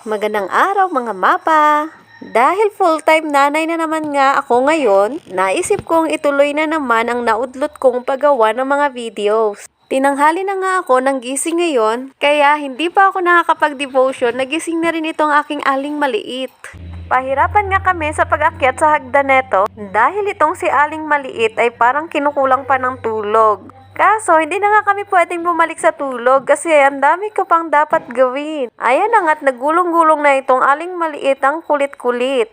Magandang araw mga mapa! Dahil full-time nanay na naman nga ako ngayon, naisip kong ituloy na naman ang naudlot kong paggawa ng mga videos. Tinanghali na nga ako ng gising ngayon, kaya hindi pa ako nakakapag-devotion, nagising na rin itong aking aling maliit. Pahirapan nga kami sa pag-akyat sa hagdan neto dahil itong si Aling Maliit ay parang kinukulang pa ng tulog. Kaso, hindi na nga kami pwedeng bumalik sa tulog kasi ang dami ko pang dapat gawin. Ayan na nga't nagulong-gulong na itong aling maliit ang kulit-kulit.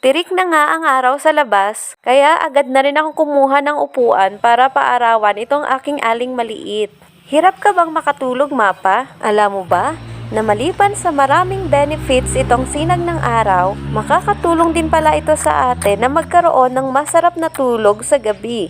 Tirik na nga ang araw sa labas, kaya agad na rin akong kumuha ng upuan para paarawan itong aking aling maliit. Hirap ka bang makatulog, Mapa? Alam mo ba, na maliban sa maraming benefits itong sinag ng araw, makakatulong din pala ito sa atin na magkaroon ng masarap na tulog sa gabi.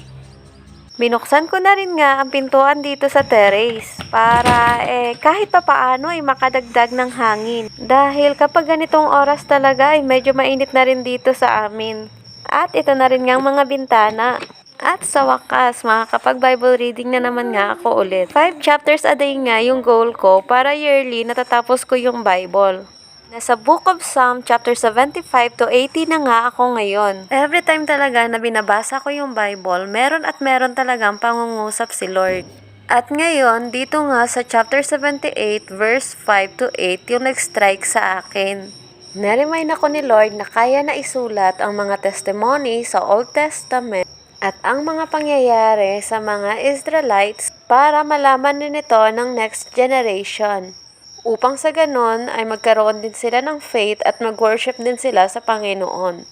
Binuksan ko na rin nga ang pintuan dito sa terrace para eh kahit pa paano ay makadagdag ng hangin. Dahil kapag ganitong oras talaga ay medyo mainit na rin dito sa amin. At ito na rin nga mga bintana. At sa wakas, makakapag-Bible reading na naman nga ako ulit. Five chapters a day nga yung goal ko para yearly natatapos ko yung Bible. Nasa Book of Psalm chapter 75 to 80 na nga ako ngayon. Every time talaga na binabasa ko yung Bible, meron at meron talagang pangungusap si Lord. At ngayon, dito nga sa chapter 78 verse 5 to 8 yung nag-strike sa akin. Naremind ako ni Lord na kaya na isulat ang mga testimony sa Old Testament at ang mga pangyayari sa mga Israelites para malaman din ito ng next generation. Upang sa ganon ay magkaroon din sila ng faith at mag-worship din sila sa Panginoon.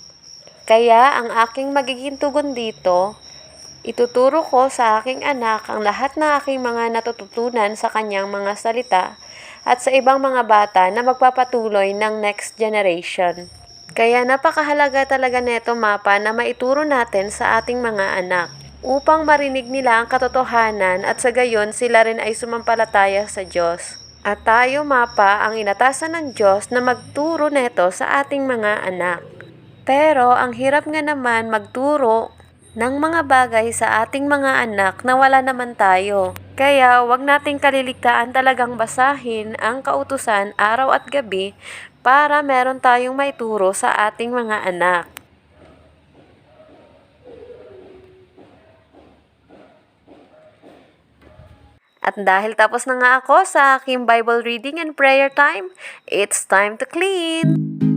Kaya ang aking magiging tugon dito, ituturo ko sa aking anak ang lahat ng aking mga natututunan sa kanyang mga salita at sa ibang mga bata na magpapatuloy ng next generation. Kaya napakahalaga talaga neto mapa na maituro natin sa ating mga anak upang marinig nila ang katotohanan at sa gayon sila rin ay sumampalataya sa Diyos. At tayo mapa ang inatasan ng Diyos na magturo neto sa ating mga anak. Pero ang hirap nga naman magturo ng mga bagay sa ating mga anak na wala naman tayo. Kaya wag nating kaliligtaan talagang basahin ang kautusan araw at gabi para meron tayong maituro sa ating mga anak. At dahil tapos na nga ako sa aking Bible reading and prayer time, it's time to clean!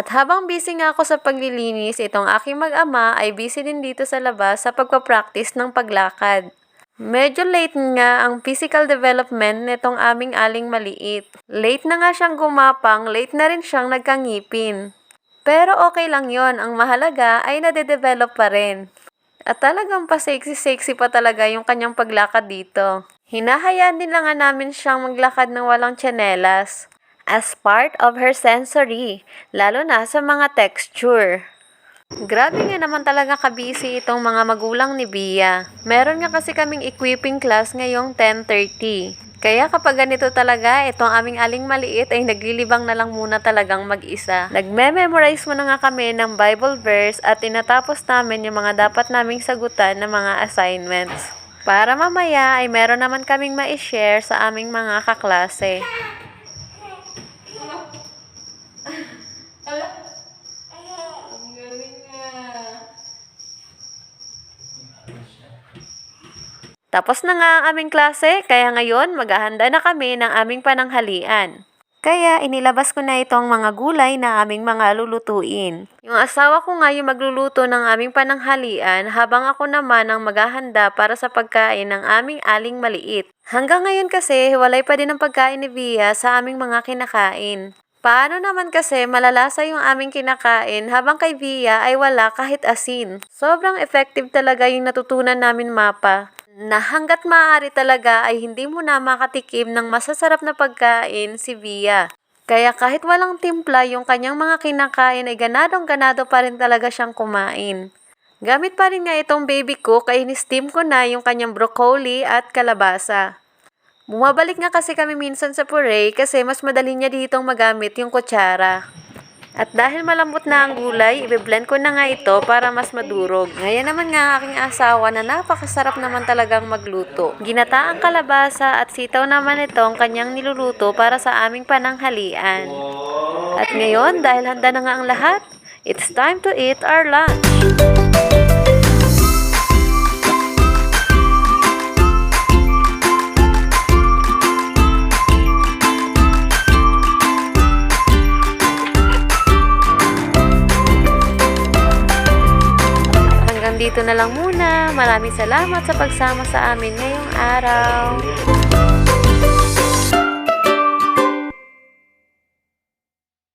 At habang busy nga ako sa paglilinis, itong aking mag-ama ay busy din dito sa labas sa pagpapractice ng paglakad. Medyo late nga ang physical development nitong aming aling maliit. Late na nga siyang gumapang, late na rin siyang nagkangipin. Pero okay lang yon ang mahalaga ay nade-develop pa rin. At talagang pa-sexy-sexy pa talaga yung kanyang paglakad dito. Hinahayaan din lang namin siyang maglakad ng walang tsinelas as part of her sensory, lalo na sa mga texture. Grabe nga naman talaga kabisi itong mga magulang ni Bia. Meron nga kasi kaming equipping class ngayong 10.30. Kaya kapag ganito talaga, itong aming aling maliit ay naglilibang na lang muna talagang mag-isa. Nagme-memorize muna nga kami ng Bible verse at tinatapos namin yung mga dapat naming sagutan ng mga assignments. Para mamaya ay meron naman kaming ma-share sa aming mga kaklase. Tapos na nga ang aming klase, kaya ngayon maghahanda na kami ng aming pananghalian. Kaya inilabas ko na itong mga gulay na aming mga lulutuin. Yung asawa ko nga yung magluluto ng aming pananghalian habang ako naman ang maghahanda para sa pagkain ng aming aling maliit. Hanggang ngayon kasi hiwalay pa din ang pagkain ni Via sa aming mga kinakain. Paano naman kasi malalasa yung aming kinakain habang kay Via ay wala kahit asin. Sobrang effective talaga yung natutunan namin mapa na hanggat maaari talaga ay hindi mo na makatikim ng masasarap na pagkain si Via. Kaya kahit walang timpla yung kanyang mga kinakain ay ganadong ganado pa rin talaga siyang kumain. Gamit pa rin nga itong baby ko kaya ni-steam ko na yung kanyang broccoli at kalabasa. Bumabalik nga kasi kami minsan sa puree kasi mas madali niya ditong magamit yung kutsara. At dahil malambot na ang gulay, ibe-blend ko na nga ito para mas madurog. Ngayon naman nga ang aking asawa na napakasarap naman talagang magluto. Ginataang kalabasa at sitaw naman ito ang kanyang niluluto para sa aming pananghalian. At ngayon, dahil handa na nga ang lahat, it's time to eat our lunch. Dito na lang muna. Maraming salamat sa pagsama sa amin ngayong araw.